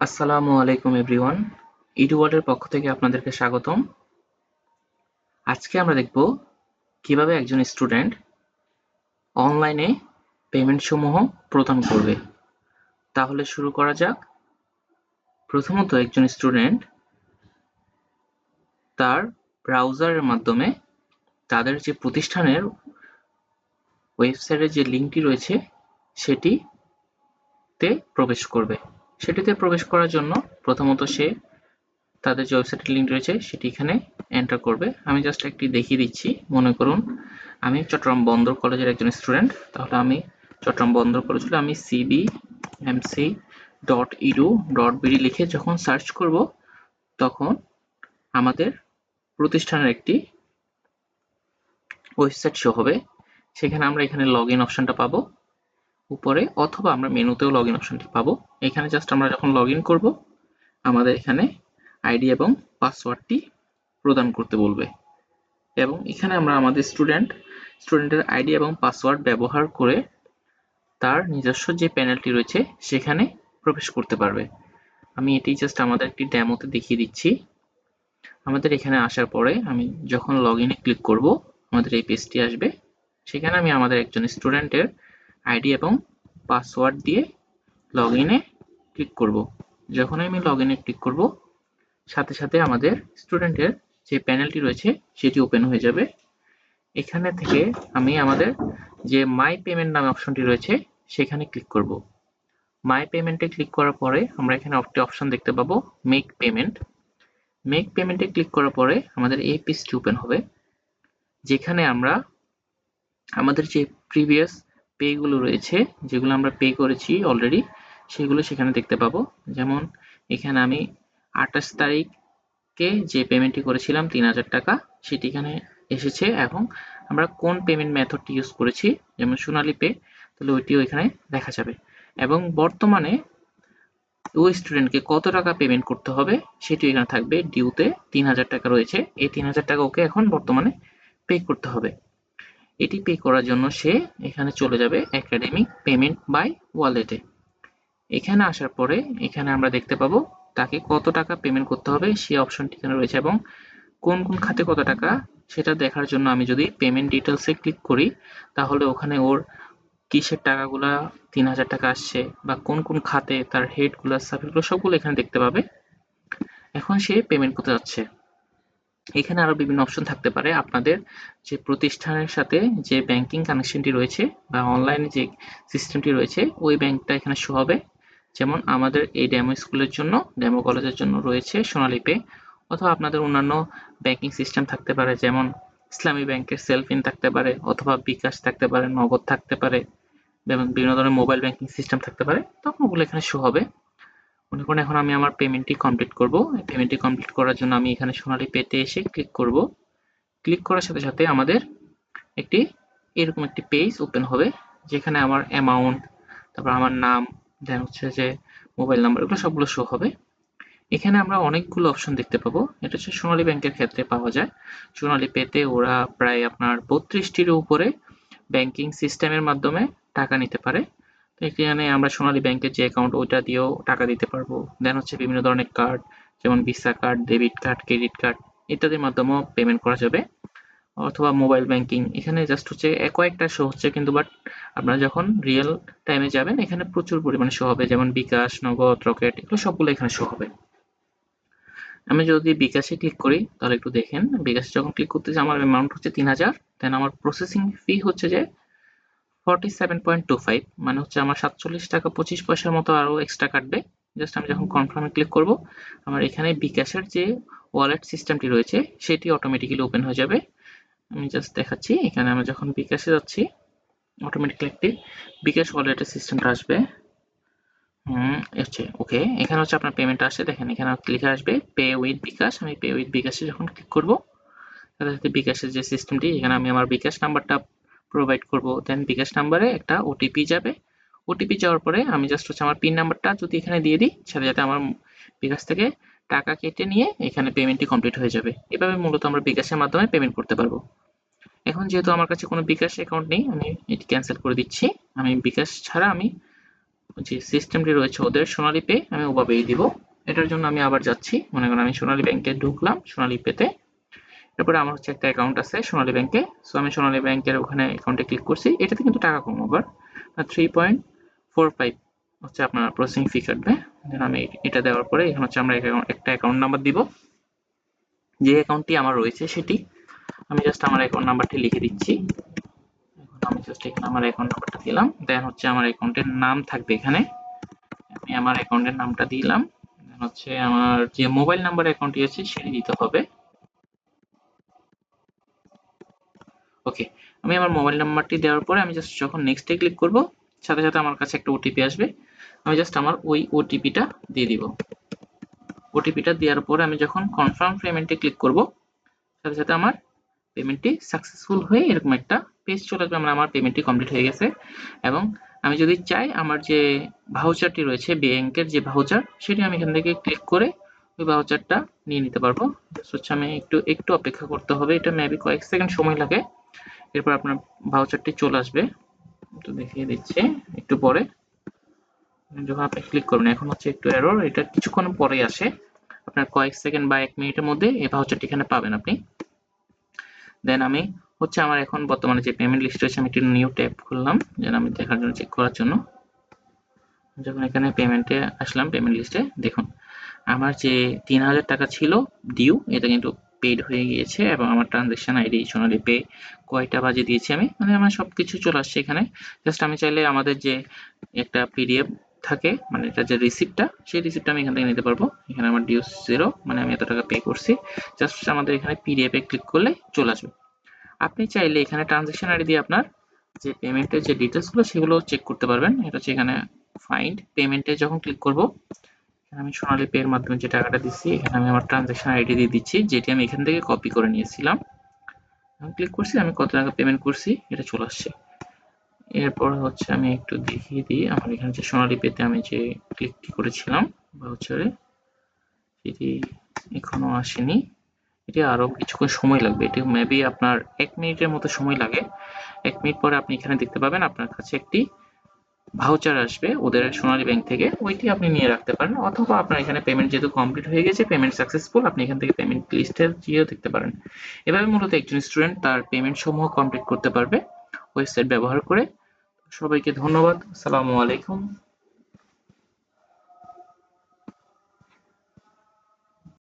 আসসালামু আলাইকুম এভরিওয়ান ইডুওয়ার্ল্ডের পক্ষ থেকে আপনাদেরকে স্বাগতম। আজকে আমরা দেখব কীভাবে একজন স্টুডেন্ট অনলাইনে পেমেন্ট সমূহ প্রদান করবে। তাহলে শুরু করা যাক। প্রথমত একজন স্টুডেন্ট তার ব্রাউজারের মাধ্যমে তাদের যে প্রতিষ্ঠানের ওয়েবসাইটে যে লিঙ্কটি রয়েছে, সেটিতে প্রবেশ করবে। সেটিতে প্রবেশ করার জন্য প্রথমত সে তাদের যে ওয়েবসাইটের লিঙ্ক রয়েছে, সেটি এখানে এন্টার করবে। আমি জাস্ট একটি দেখিয়ে দিচ্ছি। মনে করুন, আমি চট্টগ্রাম বন্দর কলেজের একজন স্টুডেন্ট তাহলে আমি চট্টগ্রাম বন্দর কলেজ হলে আমি CB MC dot edu dot BD লিখে যখন সার্চ করব, তখন আমাদের প্রতিষ্ঠানের একটি ওয়েবসাইট শো হবে। সেখানে আমরা এখানে লগ ইন অপশনটা পাবো। উপরে অথবা আমরা মেনুতেও লগ ইন অপশনটি পাবো। এখানে জাস্ট আমরা যখন লগ ইন করব, আমাদের এখানে আইডি এবং পাসওয়ার্ডটি প্রদান করতে বলবে। এবং এখানে আমরা আমাদের স্টুডেন্ট স্টুডেন্টের আইডি এবং পাসওয়ার্ড ব্যবহার করে তার নিজস্ব যে প্যানেলটি রয়েছে, সেখানে প্রবেশ করতে পারবে। আমি এটি জাস্ট আমাদের একটি ড্যামোতে দেখিয়ে দিচ্ছি। আমাদের এখানে আসার পরে আমি যখন লগ ইনে ক্লিক করব, আমাদের এই পেজটি আসবে। সেখানে আমি আমাদের একজন স্টুডেন্টের আইডি এবং পাসওয়ার্ড দিয়ে লগ ইনে ক্লিক করব। যখন আমি লগ ইনে ক্লিক করব, সাথে সাথে আমাদের স্টুডেন্টের যে প্যানেলটি রয়েছে, সেটি ওপেন হয়ে যাবে। এখানে থেকে আমি আমাদের যে মাই পেমেন্ট নামে অপশনটি রয়েছে, সেখানে ক্লিক করব। মাই পেমেন্টে ক্লিক করার পরে আমরা এখানে একটি অপশন দেখতে পাবো মেক পেমেন্ট মেক পেমেন্টে ক্লিক করার পরে আমাদের এই পেজটি ওপেন হবে। যেখানে আমরা আমাদের যে প্রিভিয়াস পেগুলো রয়েছে, যেগুলো আমরা পে করেছি অলরেডি সেগুলো সেখানে দেখতে পাবো। যেমন এখানে আমি আঠাশ তারিখকে যে পেমেন্টটি করেছিলাম তিন হাজার টাকা, সেটি এখানে এসেছে। এবং আমরা কোন পেমেন্ট মেথডটি ইউজ করেছি, যেমন সোনালি পে তাহলে ওইটিও এখানে দেখা যাবে। এবং বর্তমানে ওই স্টুডেন্টকে কত টাকা পেমেন্ট করতে হবে সেটি এখানে থাকবে ডিউতে তিন হাজার টাকা রয়েছে। এই তিন হাজার টাকা ওকে এখন বর্তমানে পে করতে হবে। এটি পে করার জন্য সে এখানে চলে যাবে একাডেমিক পেমেন্ট বাই ওয়ালেটে এখানে আসার পরে এখানে আমরা দেখতে পাবো তাকে কত টাকা পেমেন্ট করতে হবে সেই অপশনটি এখানে রয়েছে এবং কোন কোন খাতে কত টাকা সেটা দেখার জন্য আমি যদি পেমেন্ট ডিটেলসে ক্লিক করি, তাহলে ওখানে ওর কিসের টাকাগুলা তিন হাজার টাকা আসছে বা কোন কোন খাতে তার হেডগুলো সাবহেডগুলো সবগুলো এখানে দেখতে পাবে। এখন সে পেমেন্ট করতে যাচ্ছে। এখানে আরও বিভিন্ন অপশন থাকতে পারে। আপনাদের যে প্রতিষ্ঠানের সাথে যে ব্যাংকিং কানেকশনটি রয়েছে বা অনলাইনে যে সিস্টেমটি রয়েছে, ওই ব্যাংকটা এখানে শো হবে। যেমন আমাদের এই ডেমো স্কুলের জন্য ডেমো কলেজের জন্য রয়েছে সোনালী পে অথবা আপনাদের অন্যান্য ব্যাংকিং সিস্টেম থাকতে পারে, যেমন ইসলামী ব্যাংকের সেলফ ইন থাকতে পারে, অথবা বিকাশ থাকতে পারে, নগদ থাকতে পারে বিভিন্ন ধরনের মোবাইল ব্যাংকিং সিস্টেম থাকতে পারে তখন ওগুলো এখানে শো হবে। মনে করুন এখন আমি আমার পেমেন্টটি কমপ্লিট করব। পেমেন্টটি কমপ্লিট করার জন্য আমি এখানে সোনালী পেতে এসে ক্লিক করব। ক্লিক করার সাথে সাথে আমাদের একটি এরকম একটি পেজ ওপেন হবে, যেখানে আমার অ্যামাউন্ট তারপর আমার নাম দেন হচ্ছে যে মোবাইল নাম্বার এগুলো সবগুলো শো হবে। এখানে আমরা অনেকগুলো অপশন দেখতে পাবো। এটা হচ্ছে সোনালী ব্যাংকের ক্ষেত্রে পাওয়া যায়। সোনালী পেতে ওরা প্রায় আপনার বত্রিশটির উপরে ব্যাংকিং সিস্টেমের মাধ্যমে টাকা নিতে পারে। এখানে আমরা সোনালী ব্যাংকের যে অ্যাকাউন্ট ওইটা দিয়েও টাকা দিতে পারব। দেন হচ্ছে বিভিন্ন ধরনের কার্ড যেমন visa card debit card credit card ইত্যাদির মাধ্যমেও পেমেন্ট করা যাবে। অথবা মোবাইল ব্যাংকিং এখানে জাস্ট হচ্ছে কয়েকটা শো হচ্ছে কিন্তু বাট আপনারা যখন রিয়েল টাইমে যাবেন, এখানে প্রচুর পরিমাণে শো হবে। যেমন বিকাশ, নগদ, রকেট, এগুলো সবগুলো এখানে শো হবে। আমি যদি বিকাশে ক্লিক করি, তাহলে একটু দেখেন। বিকাশে যখন ক্লিক করতে যে আমার অ্যামাউন্ট হচ্ছে তিন হাজার। দেন আমার প্রসেসিং ফি হচ্ছে যে forty seven point two five মানে হচ্ছে আমার সাতচল্লিশ টাকা পঁচিশ পয়সার মতো আরও এক্সট্রা কাটবে। জাস্ট আমি যখন কনফার্মে ক্লিক করব, আমার এখানে বিকাশের যে ওয়ালেট সিস্টেমটি রয়েছে, সেটি অটোমেটিক্যালি ওপেন হয়ে যাবে। আমি জাস্ট দেখাচ্ছি, এখানে আমরা যখন বিকাশে যাচ্ছি অটোমেটিক্যালি একটি বিকাশ ওয়ালেটের সিস্টেমটা আসবে। হুম হচ্ছে ওকে এখানে হচ্ছে আপনার পেমেন্ট আসে, দেখেন এখানে লিখে আসবে পে উইথ বিকাশ, আমি পে উইথ বিকাশে যখন ক্লিক করব সাথে বিকাশের যে সিস্টেমটি এখানে আমি আমার বিকাশ নাম্বারটা প্রোভাইড করব। দেন বিকাশ নাম্বারে একটা ওটিপি যাবে। ওটিপি যাওয়ার পরে আমি জাস্ট হচ্ছে আমার পিন নাম্বারটা যদি এখানে দিয়ে দিই সাথে সাথে আমার বিকাশ থেকে টাকা কেটে নিয়ে এখানে পেমেন্টটি কমপ্লিট হয়ে যাবে। এভাবে মূলত আমরা বিকাশের মাধ্যমে পেমেন্ট করতে পারব। এখন যেহেতু আমার কাছে কোনো বিকাশ অ্যাকাউন্ট নেই, আমি এটি ক্যান্সেল করে দিচ্ছি। আমি বিকাশ ছাড়া আমি যে সিস্টেমটি রয়েছে ওদের সোনালী পে আমি ওভাবেই দিব। এটার জন্য আমি আবার যাচ্ছি। মনে করেন আমি সোনালী ব্যাংকে ঢুকলাম, সোনালী পেতে এরপরে আমার হচ্ছে একটা অ্যাকাউন্ট আছে সোনালী ব্যাংকে সো আমি সোনালী ব্যাংকের ওখানে অ্যাকাউন্টে ক্লিক করছি। এটাতে কিন্তু টাকা কম আবার থ্রি পয়েন্ট ফোর ফাইভ হচ্ছে আপনার প্রসেসিং ফি কাটবে। দেন আমি এটা দেওয়ার পরে এখানে হচ্ছে আমরা একটা অ্যাকাউন্ট নাম্বার দিব। যে অ্যাকাউন্টটি আমার রয়েছে সেটি আমি জাস্ট আমার অ্যাকাউন্ট নাম্বারটি লিখে দিচ্ছি। এখন আমি জাস্ট এখানে আমার অ্যাকাউন্ট নাম্বারটা দিলাম। দেন হচ্ছে আমার অ্যাকাউন্টের নাম থাকবে এখানে। আমি আমার অ্যাকাউন্টের নামটা দিলাম। হচ্ছে আমার যে মোবাইল নাম্বার অ্যাকাউন্টটি আছে সেটি দিতে হবে। ওকে আমি আমার মোবাইল নাম্বারটি দেওয়ার পরে আমি জাস্ট যখন নেক্সটে ক্লিক করব, সাথে সাথে আমার কাছে একটা ওটিপি আসবে। আমি জাস্ট আমার ওই ওটিপিটা দিয়ে দিব। ওটিপিটা দেওয়ার পরে আমি যখন কনফার্ম পেমেন্টে ক্লিক করব, সাথে সাথে আমার পেমেন্টটি সাকসেসফুল হয়ে এরকম একটা পেজ চলে আসবে আমরা আমার পেমেন্টটি কমপ্লিট হয়ে গেছে। এবং আমি যদি চাই আমার যে ভাউচারটি রয়েছে ব্যাংকের যে ভাউচার সেটি আমি এখান থেকে ক্লিক করে ওই ভাউচারটা নিয়ে নিতে পারব। হচ্ছে আমি একটু একটু অপেক্ষা করতে হবে। এটা মেবি কয়েক সেকেন্ড সময় লাগে। এরপর আপনার ভাউচারটি চলে আসবে। তো দেখিয়ে দিচ্ছি একটু পরে। যখন আপনি ক্লিক করবেন, এখন হচ্ছে একটু এরর এটা কিছুক্ষণ পরে আসে। আপনার কয়েক সেকেন্ড বা এক মিনিটের মধ্যে এই ভাউচারটি এখানে পাবেন আপনি। দেন আমি হচ্ছে আমার এখন বর্তমানে যে পেমেন্ট লিস্ট রয়েছে, আমি একটি নিউ ট্যাব খুললাম, যেন আমি দেখার জন্য চেক করার জন্য। যখন এখানে পেমেন্টে আসলাম পেমেন্ট লিস্টে দেখুন, আমার যে তিন হাজার টাকা ছিল ডিউ এটা কিন্তু পেড হয়ে গিয়েছে এবং আমার ট্রানজেকশন আইডি সোনালি পে কয়টা বাজে দিয়েছি আমি? মানে আমার সব কিছু চলে আসছে এখানে। জাস্ট আমি চাইলে আমাদের যে একটা পিডিএফ থাকে মানে এটা যে রিসিপ্টটা সেই রিসিপ্টটা আমি এখান থেকে নিতে পারব। এখানে আমার ডিউ জিরো মানে আমি এত টাকা পে করছি। জাস্ট আমাদের এখানে পিডিএফে ক্লিক করলে চলে আসবে। আপনি চাইলে এখানে ট্রানজেকশন আইডি দিয়ে আপনার যে পেমেন্টের যে ডিটেলসগুলো সেগুলো চেক করতে পারবেন। এটা হচ্ছে এখানে ফাইন্ড পেমেন্টে যখন ক্লিক করব আমি সোনালী পে এর মাধ্যমে যে টাকাটা দিচ্ছি, এখানে আমি আমার ট্রানজেকশন আইডি দিয়ে দিচ্ছি, যেটি আমি এখান থেকে কপি করে নিয়েছিলাম। আমি ক্লিক করছি, আমি কত টাকা পেমেন্ট করছি, এটা চলে আসছে। এরপর হচ্ছে আমি একটু দেখিয়ে দিই, আমার এখানে যে সোনালী পেতে আমি যে ক্লিকটি করেছিলাম ভাউচারে সেটি এখনও আসেনি। এটি আরও কিছুক্ষণ সময় লাগবে, এটি মেবি আপনার এক মিনিটের মতো সময় লাগে। এক মিনিট পরে আপনি এখানে দেখতে পাবেন, আপনার কাছে একটি ভাউচার আসবে ওদের সোনালী ব্যাংক থেকে, ওইটি আপনি নিয়ে রাখতে পারেন, অথবা আপনার এখানে পেমেন্ট যেহেতু কমপ্লিট হয়ে গেছে পেমেন্ট সাকসেসফুল আপনি এখান থেকে পেমেন্ট লিস্টের গিয়েও দেখতে পারেন। এভাবে মূলত একজন স্টুডেন্ট তার পেমেন্ট সমূহ কমপ্লিট করতে পারবে ওয়েবসাইট ব্যবহার করে। সবাইকে ধন্যবাদ, আসসালামু আলাইকুম।